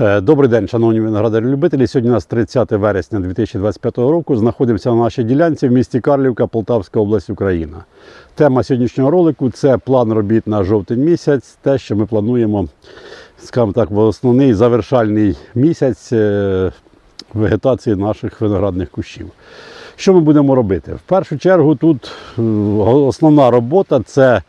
Е, Добрий день, шановні виноградарі-любителі. Сьогодні у нас 30 вересня 2025 року. Знаходимося на нашій ділянці в місті Карлівка, Полтавська область, Україна. Тема сьогоднішнього ролику це план робіт на жовтень місяць, те, що ми плануємо, скажімо так, в основний завершальний місяць е, вегетації наших виноградних кущів. Що ми будемо робити? В першу чергу тут е, основна робота це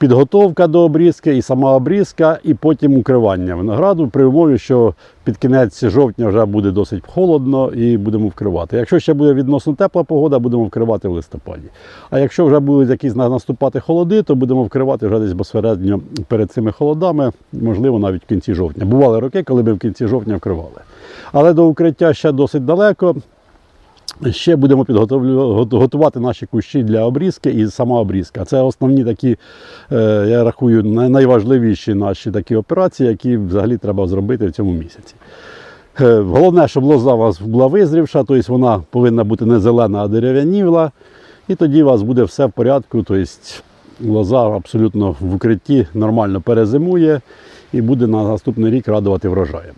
підготовка до обрізки і сама обрізка, і потім укривання винограду при умові, що під кінець жовтня вже буде досить холодно і будемо вкривати. Якщо ще буде відносно тепла погода, будемо вкривати в листопаді. А якщо вже будуть якісь наступати холоди, то будемо вкривати вже десь безпосередньо перед цими холодами, можливо, навіть в кінці жовтня. Бували роки, коли ми в кінці жовтня вкривали. Але до укриття ще досить далеко. Ще будемо готувати наші кущі для обрізки і сама обрізка. Це основні такі, е, я рахую, найважливіші наші такі операції, які взагалі треба зробити в цьому місяці. Е, Головне, щоб лоза у вас була визрівша, тобто вона повинна бути не зелена, а дерев'янівла. І тоді у вас буде все в порядку. Тобто лоза абсолютно в укритті нормально перезимує і буде на наступний рік радувати врожаєм.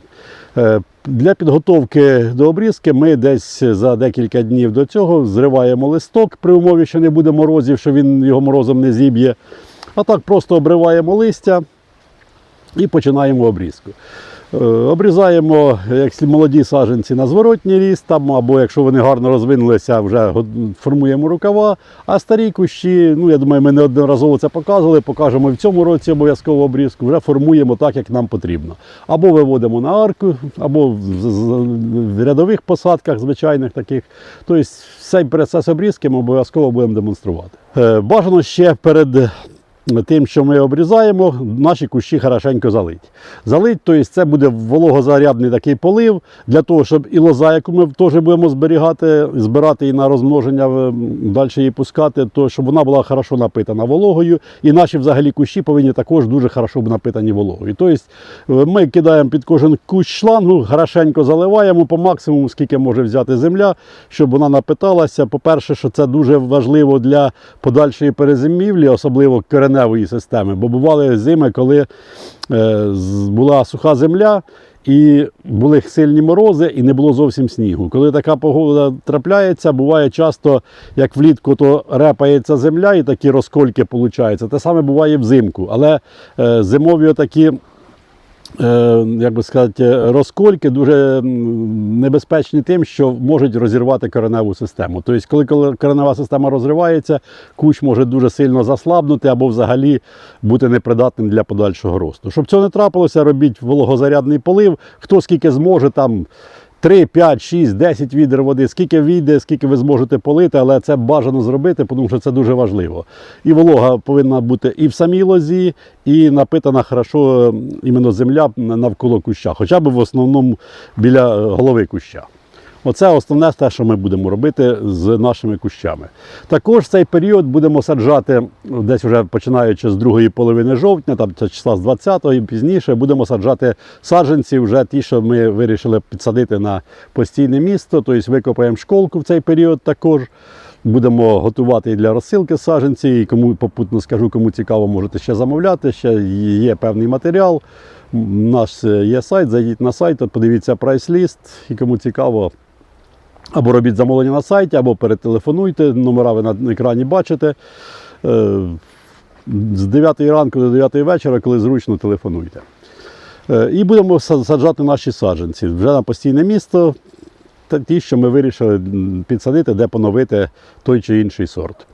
Е, Для підготовки до обрізки ми десь за декілька днів до цього зриваємо листок при умові, що не буде морозів, що він його морозом не зіб'є. А так просто обриваємо листя і починаємо обрізку. Е, Обрізаємо як молоді саджанці на зворотній ріст, там, або якщо вони гарно розвинулися, вже формуємо рукава. А старі кущі, ну я думаю, ми неодноразово це показували, покажемо в цьому році обов'язково обрізку, вже формуємо так, як нам потрібно. Або виводимо на арку, або в рядових посадках, звичайних таких. Тобто цей процес обрізки ми обов'язково будемо демонструвати. Е, Бажано ще перед тим, що ми обрізаємо, наші кущі хорошенько залить. Залить, тобто це буде вологозарядний такий полив, для того, щоб і лоза, яку ми теж будемо зберігати, збирати і на розмноження далі її пускати, то щоб вона була хорошо напитана вологою. І наші взагалі кущі повинні також дуже хорошо бути напитані вологою. Тобто е, ми кидаємо під кожен кущ шлангу, хорошенько заливаємо по максимуму, скільки може взяти земля, щоб вона напиталася. По-перше, що це дуже важливо для подальшої перезимівлі, особливо кореневої системи. Бо бували зими, коли е, була суха земля. І були сильні морози, і не було зовсім снігу. Коли така погода трапляється, буває часто, як влітку, то репається земля і такі розкольки получаються. Те саме буває взимку. Але е, зимові такі як би сказати, розкольки дуже небезпечні тим, що можуть розірвати кореневу систему. Тобто, коли коли коренева система розривається, кущ може дуже сильно заслабнути або взагалі бути непридатним для подальшого росту. Щоб цього не трапилося, робіть вологозарядний полив. Хто скільки зможе там. 3, 5, 6, 10 відер води, скільки війде, скільки ви зможете полити, але це бажано зробити, тому що це дуже важливо. І волога повинна бути і в самій лозі, і напитана хорошо іменно земля навколо куща, хоча б в основному біля е, голови куща. Оце основне те, що ми будемо робити з нашими кущами. Також цей період будемо саджати, десь вже починаючи з другої половини жовтня, там це числа з 20-го і пізніше, будемо саджати саджанці, вже ті, що ми вирішили підсадити на постійне місто, тобто викопаємо школку в цей період також. Будемо готувати і для розсилки саджанці, і кому попутно скажу, кому цікаво, можете ще замовляти. Ще є певний матеріал. У нас є сайт, зайдіть на сайт, от подивіться прайс-ліст, і кому цікаво, або робіть замовлення на сайті, або перетелефонуйте. Номера ви на екрані бачите. Е, З 9 ранку до 9 вечора, коли зручно, телефонуйте. Е, І будемо саджати наші саджанці вже на постійне місто, ті, що ми вирішили підсадити, де поновити той чи інший сорт.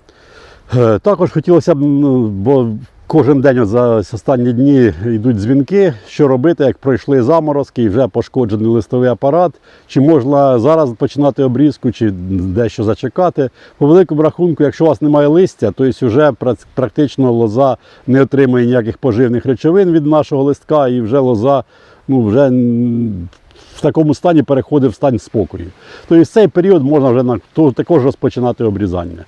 Е, Також хотілося б, ну, бо кожен день за останні дні йдуть дзвінки, що робити, як пройшли заморозки і вже пошкоджений листовий апарат. Чи можна зараз починати обрізку, чи дещо зачекати. По великому рахунку, якщо у вас немає листя, то вже практично лоза не отримує ніяких поживних речовин від нашого листка, і вже лоза ну, вже в такому стані переходить в стан спокою. Тобто цей період можна вже також розпочинати обрізання.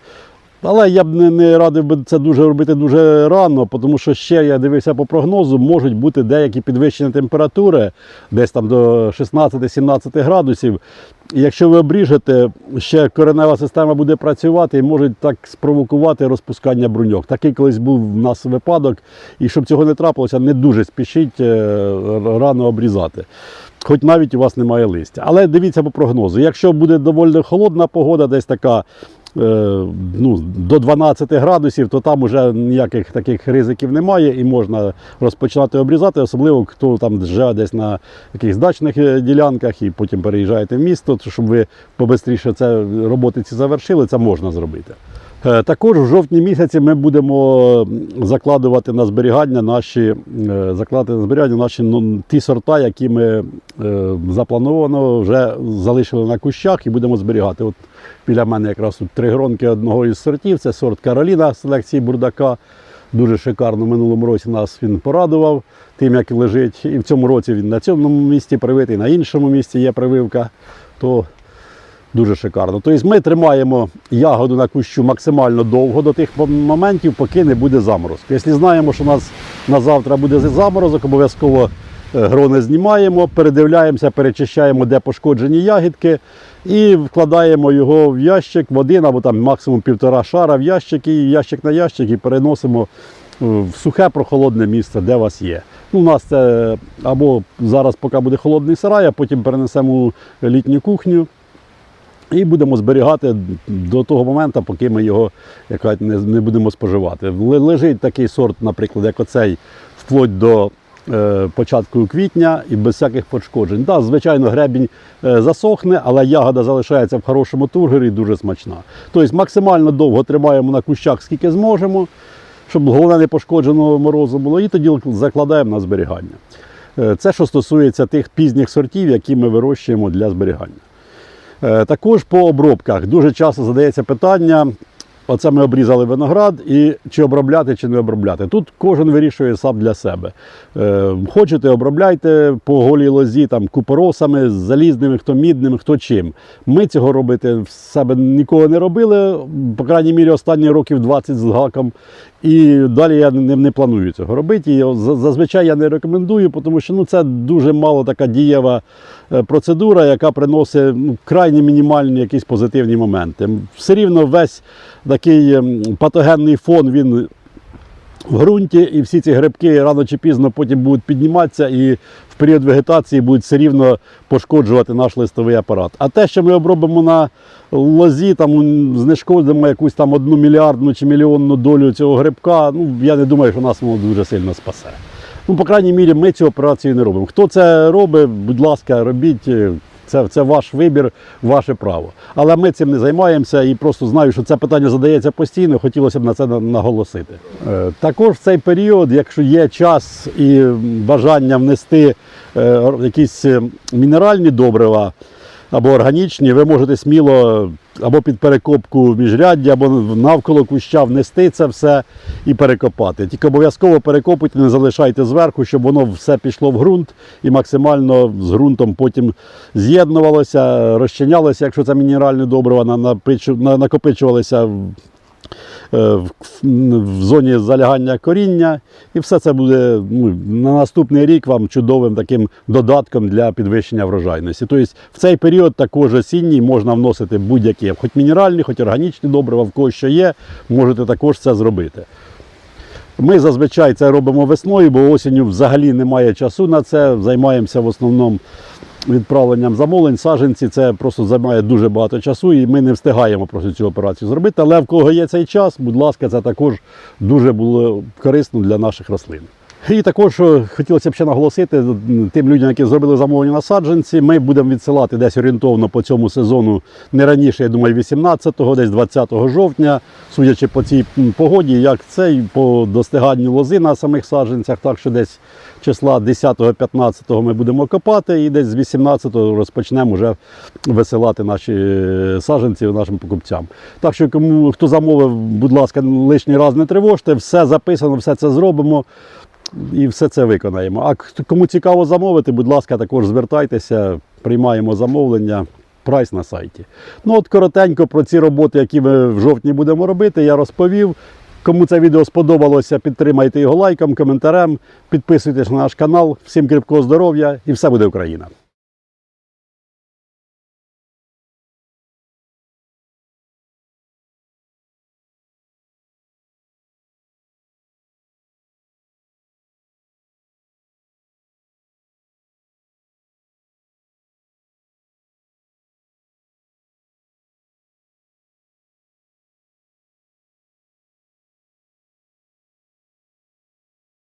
Але я б не, не радив би це дуже робити дуже рано, тому що ще я дивився по прогнозу, можуть бути деякі підвищені температури, десь там до 16-17 градусів. І якщо ви обріжете, ще коренева система буде працювати і може так спровокувати розпускання бруньок. Такий колись був в нас випадок, і щоб цього не трапилося, не дуже спішіть е, рано обрізати. хоч навіть у вас немає листя. Але дивіться по прогнозу. Якщо буде доволі холодна погода, десь така ну, до 12 градусів, то там вже ніяких таких ризиків немає і можна розпочинати обрізати, особливо хто там живе десь на якихось дачних е, ділянках і потім переїжджаєте в місто, то щоб ви побистріше це роботи ці завершили, це можна зробити. Е, Також в жовтні місяці ми будемо закладувати на зберігання наші е, закладати на зберігання наші ну, ті сорта, які ми е, заплановано вже залишили на кущах і будемо зберігати. От біля мене якраз тут три гронки одного із сортів. Це сорт Кароліна селекції бурдака. Дуже шикарно. В минулому році нас він порадував тим, як лежить. І в цьому році він на цьому місці привитий, на іншому місці є прививка. То Дуже шикарно. Тобто ми тримаємо ягоду на кущу максимально довго до тих моментів, поки не буде заморозку. Якщо знаємо, що у нас на завтра буде заморозок, обов'язково е, грони знімаємо, передивляємося, перечищаємо, де пошкоджені ягідки, і вкладаємо його в ящик в один або там максимум півтора шара в ящик, і ящик на ящик і переносимо е, в сухе прохолодне місце, де вас є. Ну, у нас це або зараз, поки буде холодний сарай, а потім перенесемо літню кухню. І будемо зберігати до того моменту, поки ми його як не, не будемо споживати. Лежить такий сорт, наприклад, як оцей, вплоть до е, початку квітня і без всяких пошкоджень. Так, звичайно, гребінь е, засохне, але ягода залишається в хорошому тургорі і дуже смачна. Тобто максимально довго тримаємо на кущах, скільки зможемо, щоб головне не пошкодженого морозу було, і тоді закладаємо на зберігання. Е, Це що стосується тих пізніх сортів, які ми вирощуємо для зберігання. Е, Також по обробках дуже часто задається питання. Оце ми обрізали виноград, і чи обробляти, чи не обробляти. Тут кожен вирішує сам для себе. Е, хочете, обробляйте по голій лозі, там, купоросами, залізними, хто мідними, хто чим. Ми цього робити в себе ніколи не робили, по крайній мірі, останні років 20 з гаком. І далі я не, не планую цього робити. І зазвичай я не рекомендую, тому що ну, це дуже мало така дієва е, процедура, яка приносить ну, крайні мінімальні якісь позитивні моменти. Все рівно весь такий ем, патогенний фон він в ґрунті, і всі ці грибки рано чи пізно потім будуть підніматися і в період вегетації будуть все рівно пошкоджувати наш листовий апарат. А те, що ми обробимо на лозі, там знешкодимо якусь там одну мільярдну чи мільйонну долю цього грибка, ну я не думаю, що нас воно дуже сильно спасе. Ну, по крайній мірі, ми цю операцію не робимо. Хто це робить, будь ласка, робіть. Це, це ваш вибір, ваше право. Але ми цим не займаємося і просто знаю, що це питання задається постійно. Хотілося б на це на- наголосити. Е, Також в цей період, якщо є час і бажання внести е, якісь е, мінеральні добрива або органічні, ви можете сміло або під перекопку міжряддя, або навколо куща внести це все і перекопати. Тільки обов'язково перекопуйте, не залишайте зверху, щоб воно все пішло в ґрунт і максимально з ґрунтом потім з'єднувалося, розчинялося, якщо це мінеральне добриво, на- напичу- на- накопичувалося в е, в зоні залягання коріння, і все це буде ну, на наступний рік вам чудовим таким додатком для підвищення врожайності. Тобто в цей період також осінній можна вносити будь-які, хоч мінеральні, хоч органічні добрива, в кого що є, можете також це зробити. Ми зазвичай це робимо весною, бо осінню взагалі немає часу на це. Займаємося в основному відправленням замовлень. Саженці це просто займає дуже багато часу, і ми не встигаємо просто цю операцію зробити. Але в кого є цей час, будь ласка, це також дуже було корисно для наших рослин. І також е, хотілося б ще наголосити тим людям, які зробили замовлення на саджанці. Ми будемо відсилати десь орієнтовно по цьому сезону не раніше, я думаю, 18-го, десь 20 жовтня, судячи по цій погоді, як це і по достиганню лози на самих саджанцях, так що десь числа 10-15 ми будемо копати, і десь з 18-го розпочнемо вже висилати наші е, саджанці нашим покупцям. Так що, кому хто замовив, будь ласка, лишній раз не тривожте, все записано, все це зробимо. І все це виконаємо. А кому цікаво замовити, будь ласка, також звертайтеся, приймаємо замовлення. Прайс на сайті. Ну от коротенько про ці роботи, які ми в жовтні будемо робити, я розповів. Кому це відео сподобалося, підтримайте його лайком, коментарем, підписуйтесь на наш канал. Всім кріпкого здоров'я і все буде Україна!